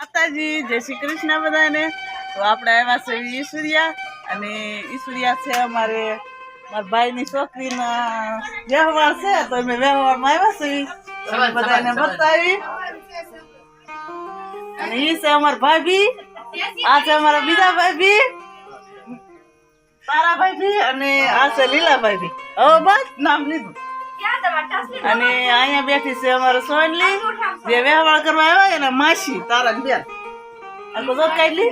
માતાજી જય શ્રી કૃષ્ણ બધાને. તો આપણે આવ્યા છે ઈશ્વરિયા અને ઈશ્વરિયા છે અમારે મારા ભાઈની છોકરીના વ્યવહાર છે તો અમે વ્યવહારમાં આવ્યા છીએ બધાને બતાવી. અને ઈ છે અમારા ભાભી. આ છે અમારા બીજા ભાભી. તારા ભાભી અને આ છે લીલા ભાભી. હવે બસ નામ લીધું. અને અહીંયા બેઠી છે અમારો સોનલી. જે વ્યવહાર કરવા આવ્યા એના માસી તારા બેન. આ જો કાઢલી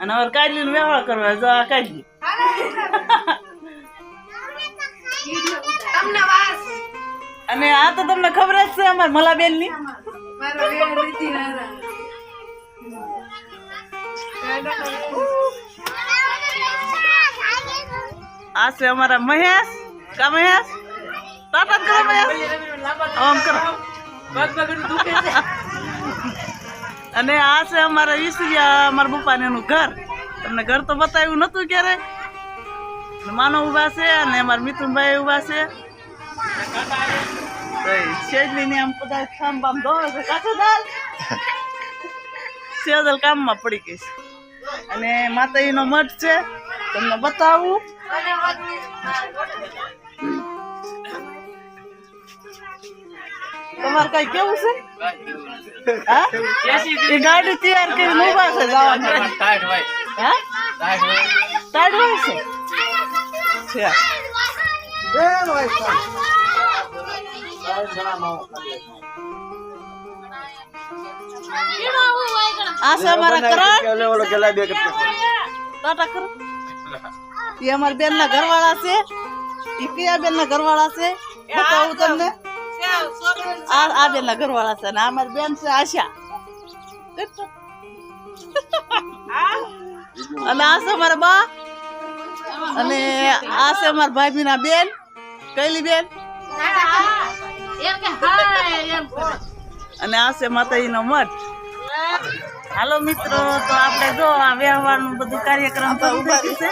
અને અમારે કાઢલી ને વ્યવહાર કરવા જો આ કાઢલી અને આ તો તમને ખબર જ છે અમારે મલાબેનની આ છે અમારા મહેશ. કા મહેશ? ટાટા કરો. અને આ છે અમારા ઈસરિયા અમારા પપ્પાને એનું ઘર. તમને ઘર તો બતાવ્યું નતું ક્યારે? માનો ઊભા છે અને અમારા મિથુનભાઈ ઊભા છે. શેજલી ને આમ બધા કામ બામ ધોવે કામમાં પડી ગઈ અને માતાજીનો મઠ છે. તમને બતાવું. તમારે કઈ કેવું છે? હા? એ ગાડી તૈયાર કરી ઊભા છે જવાનું. હા? ટાઈટ હોય છે? છે આ છે અમારા કરણ ટાટા કરો. એ અમારા બેન ના ઘરવાળા છે. એ કયા બેન ના ઘરવાળા છે. બતાવું તમને. આ આ બેન ના ઘરવાળા છે અને આ અમારી બેન છે આશા. અને આ છે અમારા બા. અને આ છે અમારા ભાભી ના બેન કઈલી બેન. અને આ છે માતાજી નો મઠ હાલો મિત્રો, તો આપણે જો આ વ્યવહારનું બધું કાર્યક્રમ તો ઊભા છે.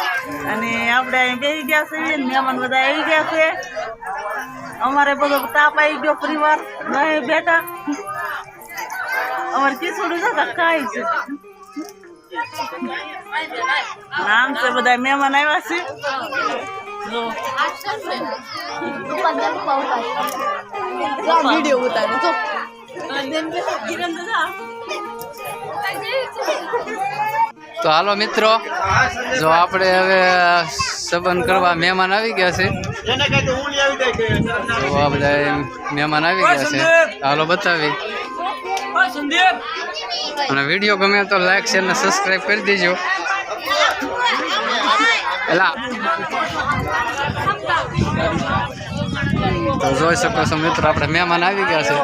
અને આપણે અહીં બેસી ગયા છે ને મહેમાન બધા આવી ગયા છે. અમારે બધો તાપ આવી ગયો પરિવાર. નહીં બેટા. અમારે ખીચડું છે ખાય છે. નામ છે બધા મહેમાન આવ્યા છે. વીડિયો ઉતારે તો તો હાલો મિત્રો, જો આપણે હવે સંબંધ કરવા મહેમાન આવી ગયા છે. તો આ બધા મહેમાન આવી ગયા છે. હાલો બતાવી. અને વીડિયો ગમે તો લાઈક શેર ને સબસ્ક્રાઈબ કરી દેજો. એલા. તો જોઈ શકો છો મિત્રો આપણે મહેમાન આવી ગયા છે.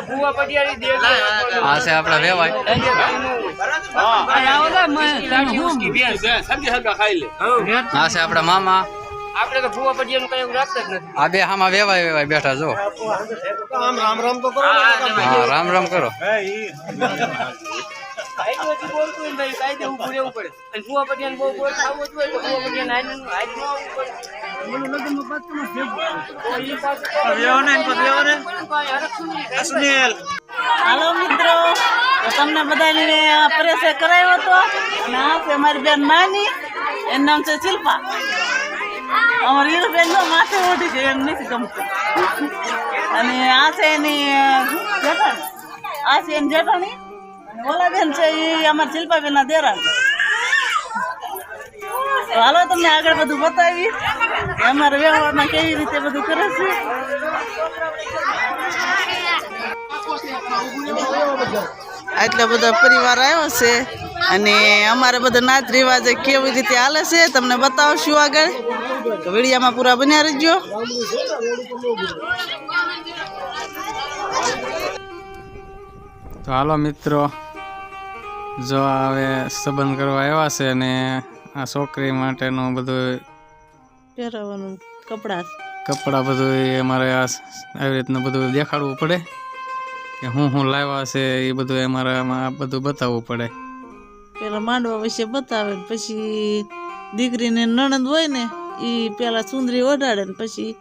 આ છે આપણા વેવાય આ છે આપણા મામા. આપણે તો ફુવા પડિયાનું કઈ રાખતા જ. નથી આ બે હામાં વેવાય વેવાય બેઠા જો હા રામ રામ કરો. કાયદો બોલતું હોય ભાઈ કાયદે ઊભું રહેવું પડે. અને ફુવા પડિયાને બહુ બોલ ખાવું જ હોય તો ફુવા પડિયાને હાઈટ હાઈટ ન આવવું પડે. તો ઈ પાછું હાલો મિત્રો તમને બધાને પરિચય કરાયો હતો. અને આ છે મારી બેન માની. એનું નામ છે શિલ્પા. અમારી હીરો બેન માથે ઓઢી છે એમ નથી ગમતું. અને આ છે એની જેઠાણી. આ છે એની જેઠાણી. ઓલા છે એ અમારા શિલ્પા ના દેરા હાલો તમને આગળ બધું બતાવી. અમારા વ્યવહારમાં કેવી રીતે બધું કરે છે. આટલો બધો પરિવાર આવ્યો છે અને અમારે બધા નાચ રિવાજ કેવી રીતે હાલે છે તમને બતાવશું આગળ. વીડિયામાં પૂરા બન્યા રહેજો. તો હાલો મિત્રો જો હવે સંબંધ કરવા આવ્યા છે અને આ છોકરી માટેનું બધું પહેરવાનું કપડાં. કપડાં બધું અમારે આ આવી રીતનું બધું દેખાડવું પડે. કે હું હું લાવ્યા છે એ બધું અમારે આમાં બધું બતાવવું પડે. પેલા માંડવા વિશે બતાવે પછી દીકરીને નણંદ હોય ને એ પેલા સુંદરી ઓઢાડે ને પછી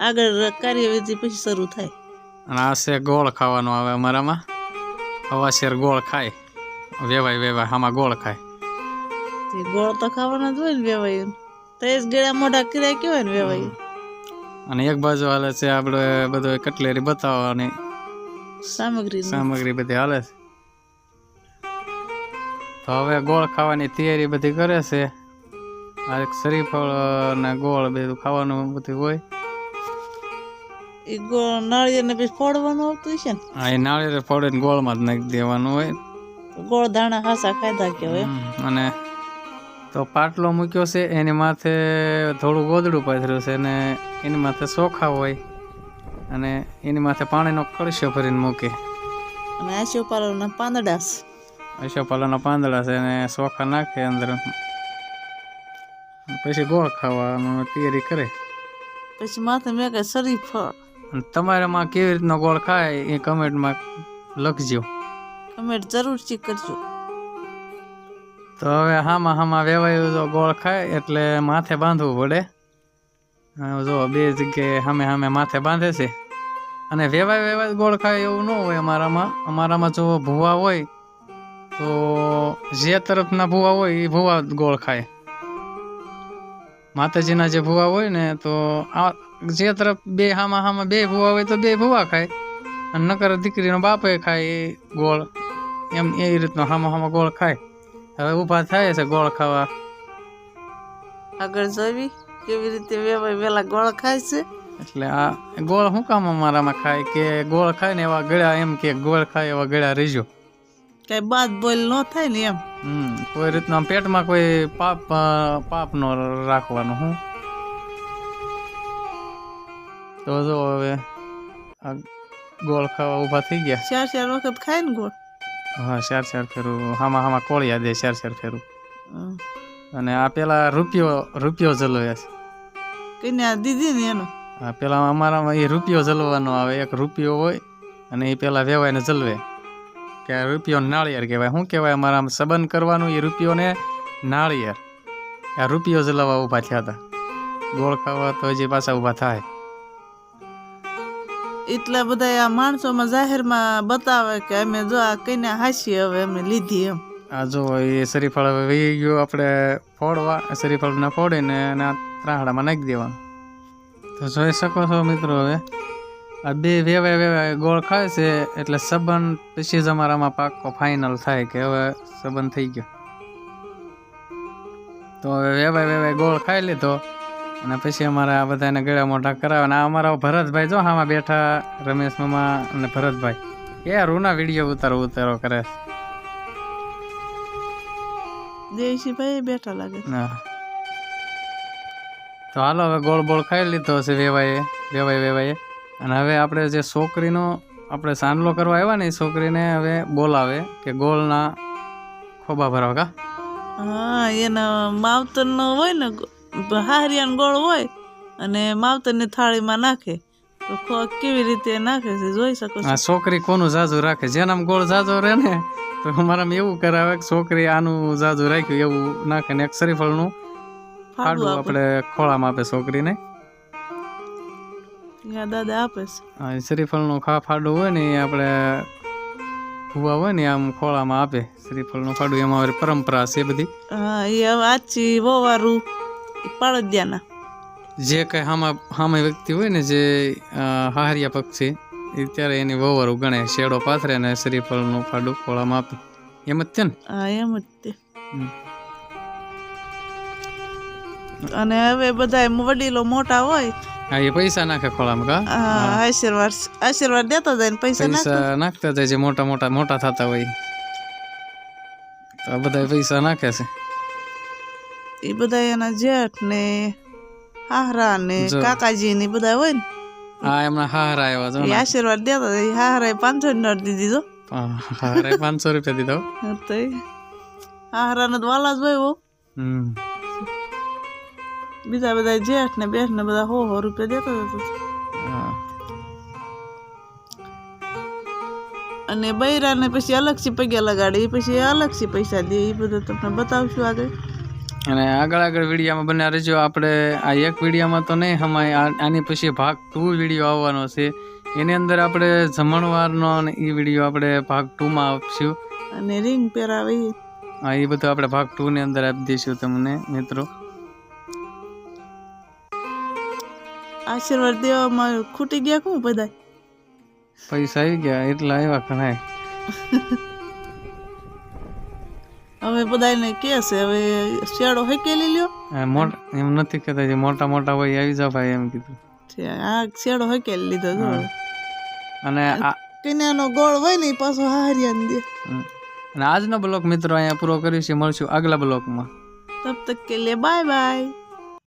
આગળ કાર્યવિધિ પછી શરૂ થાય. અને આ છે ગોળ ખાવાનો આવે અમારામાં. હવા શેર ગોળ ખાય. વેવાય વેવાય આમાં ગોળ ખાય. તે ગોળ તો ખાવાના જ હોય ને વેવાયું તો એ જ ગળા મોઢા કર્યા કેવાય ને વેવાયું અને એક બાજુ હાલે છે આપણે બધો કટલેરી બતાવવાની. સામગ્રી સામગ્રી બધી હાલે છે. તો હવે ગોળ ખાવાની તૈયારી બધી કરે છે. આ એક શરીફળ ને ગોળ બધું ખાવાનું બધું હોય. એ ગોળ નાળિયેર ને પછી ફોડવાનું આવતું છે ને? આ એ નાળિયેર ફોડીને ગોળમાં જ નાખી દેવાનું હોય. ગોળ દાણા હાસા ખાધા હમ, અને તો પાટલો મૂક્યો છે એની માથે થોડું ગોદડું પાથર્યું છે અને એની માથે ચોખા હોય. અને એની માથે પાણીનો કળશો ભરીને મૂકે. અને આશો પાંદડા છે. અશોપાલાના પાંદડા છે અને ચોખા નાખે અંદર. પછી ગોળ ખાવાનું તૈયારી કરે. પછી માથે મેં કઈ શરીફ. તમારામાં કેવી રીતનો ગોળ ખાય એ કમેન્ટમાં લખજો. કમેન્ટ જરૂરથી કરજો. તો હવે હામાં હામાં વેવાયું તો ગોળ ખાય એટલે માથે બાંધવું પડે. જો બે જગ્યાએ સામે સામે માથે બાંધે છે. અને વેવાય વેવાય ગોળ ખાય એવું ન હોય અમારામાં. અમારામાં જો ભૂવા હોય, તો જે તરફના ભૂવા હોય એ ભૂવા ગોળ ખાય. માતાજીના જે ભૂવા હોય ને, તો આ જે તરફ બે હામાં હામાં બે ભૂવા હોય તો બે ભૂવા ખાય. અને નકર દીકરીનો બાપે ખાય એ ગોળ. એમ એ રીતનો હામો હામાં ગોળ ખાય. હવે ઊભા થાય છે ગોળ ખાવા. આગળ જોવી કેવી રીતે વેવાય વેલા ગોળ ખાય છે? એટલે આ ગોળ શું કામ અમારામાં ખાય? કે ગોળ ખાય ને એવા ગળ્યા એમ કે ગોળ ખાય એવા ગળ્યા રહીજો કઈ બાદ બોલ ન થાય ને એમ? હમ કોઈ રીતના પેટમાં કોઈ પાપ પાપ નો રાખવાનું હું. તો જો હવે આ ગોળ ખાવા ઊભા થઈ ગયા. ચાર ચાર વખત ખાય ને ગોળ? હા ચાર ચાર ફેરું. હામાં હામાં કોળિયા દે ચાર ચાર ફેરું. અને આ પેલા રૂપિયો રૂપિયો જલોયા છે. કઈને આ દીધી ને એનો? હા પેલા અમારામાં એ રૂપિયો જલવાનો આવે. એક રૂપિયો હોય અને એ પેલા વેવાયને જલવે. કે આ રૂપિયો નાળિયેર કહેવાય. શું કહેવાય? અમારા સંબંધ કરવાનું એ રૂપિયોને નાળિયેર. આ રૂપિયો જલાવવા ઊભા થયા હતા. ગોળ ખાવા તો હજી પાછા ઊભા થાય. એટલા બધા આ માણસોમાં જાહેરમાં બતાવે કે અમે જો આ કઈને હાસી હવે અમે લીધી એમ. આ જો એ શરીફળ હવે વહી ગયો આપણે ફોડવા. શરીફળને ફોડીને એના ત્રાહડામાં નાખી દેવાનું. તો જોઈ શકો છો મિત્રો હવે. આ બે વેવાય વેવાય ગોળ ખાય છે એટલે સંબંધ પછી જ અમારામાં પાક્કો ફાઇનલ થાય કે હવે સંબંધ થઈ ગયો. તો હવે વેવાય વેવાય ગોળ ખાઈ લીધો. અને પછી અમારે આ બધાને ગળા મોઢા કરાવે અને અમારા ભરતભાઈ જો આમાં બેઠા રમેશ મામા અને ભરતભાઈ. એ રૂના વીડિયો ઉતારો ઉતારો કરે છે. દેવસીભાઈ બેઠા લાગે. હા. તો હાલો હવે ગોળ બોળ ખાઈ લીધો હશે વેવાઈએ વેવાય વેવાઈએ. અને હવે આપણે જે છોકરીનો આપણે સાંડલો કરવા આવ્યા ને એ છોકરીને હવે બોલાવે કે ગોળના ખોબા ભરાવા કા? હા એના માવતરનો હોય ને હારિયાનો ગોળ હોય અને માવતરની થાળીમાં નાખે તો ખો- કેવી રીતે નાખે છે જોઈ શકો છો. છોકરી કોનું જાજુ રાખે? જેનામ ગોળ જાજો રહે ને તો અમારામાં એવું કરાવે કે છોકરી આનું જાજુ રાખ્યું એવું નાખે ને એક શરીફળનું. ફાડું ફાડું આપે. આપણે ખોળામાં આપે છોકરીને. દાદા આપે છે. આ શ્રીફળનું ખા ફાડું હોય ને એ આપણે ભૂવા હોય ને આમ ખોળામાં આપે. શ્રીફળનું ફાડું એમાં પરંપરા છે બધી. હા એ આચી વવારું પાળદિયાના. જે કંઈ હામાં હામે વ્યક્તિ હોય ને જે હાહરિયા પક્ષી એ ત્યારે એની વવર ઉગણે શેડો પાથરે ને શ્રીફળનું ફાડું ખોળામાં આપે. એમ જ છે ને? હા એમ જ તે. અને હવે બધા વડીલો મોટા હોય. હા એ પૈસા નાખે ખોળામાં કા? આશીર્વાદ આશીર્વાદ દેતા જાય ને પૈસા પૈસા નાખતા જાય જે મોટા મોટા મોટા થતા હોય. તો આ બધા પૈસા નાખે છે. એ બધા એના જેઠ ને હાહરા ને કાકાજી ને બધા હોય ને. હા એમના હાહરા આવ્યા એ આશીર્વાદ દેતા હતા. હાહરા પાંચસો ની નોટ દીધી જો હારે પાંચસો રૂપિયા દીધો તો હાહરા ને તો વાલા જ હોય હો. બીજા બધા જેઠ ને બેઠ ને બધા હો હો રૂપિયા દેતા હતા. અને બૈરા ને પછી અલગથી પગે લગાડે એ પછી અલગથી પૈસા દે એ બધું તમને બતાવશું આગળ. અને આગળ આગળ વિડીયામાં બન્યા રહેજો. આપણે આ એક વિડીયામાં તો નહીં હમાય આની પછી ભાગ ટુ વીડિયો આવવાનો છે. એની અંદર આપણે જમણવારનો અને એ વીડિયો આપણે ભાગ ટુમાં આપશું. અને રિંગ પહેરાવી. હા એ બધું આપણે ભાગ ટુ ની અંદર આપી દઈશું તમને મિત્રો. આશીર્વાદ દેવામાં ખૂટી ગયા કોણ બધા? પૈસા આવી ગયા એટલા આવ્યા ઘણા હવે બધાને કે છે હવે શિયાળો હેકેલી લ્યો. મોટ એમ નથી કહેતા જે મોટા મોટા હોય આવી જાવ ભાઈ એમ કીધું. છે, આ શિયાળો હેકેલી લીધો જો. અને આ કન્યાનો ગોળ હોય ને પાછો હારિયાને દે. અને આજનો બ્લોક મિત્રો અહીંયા પૂરો કરીશું મળશું આગલા બ્લોકમાં. તબ તક કે લે બાય બાય.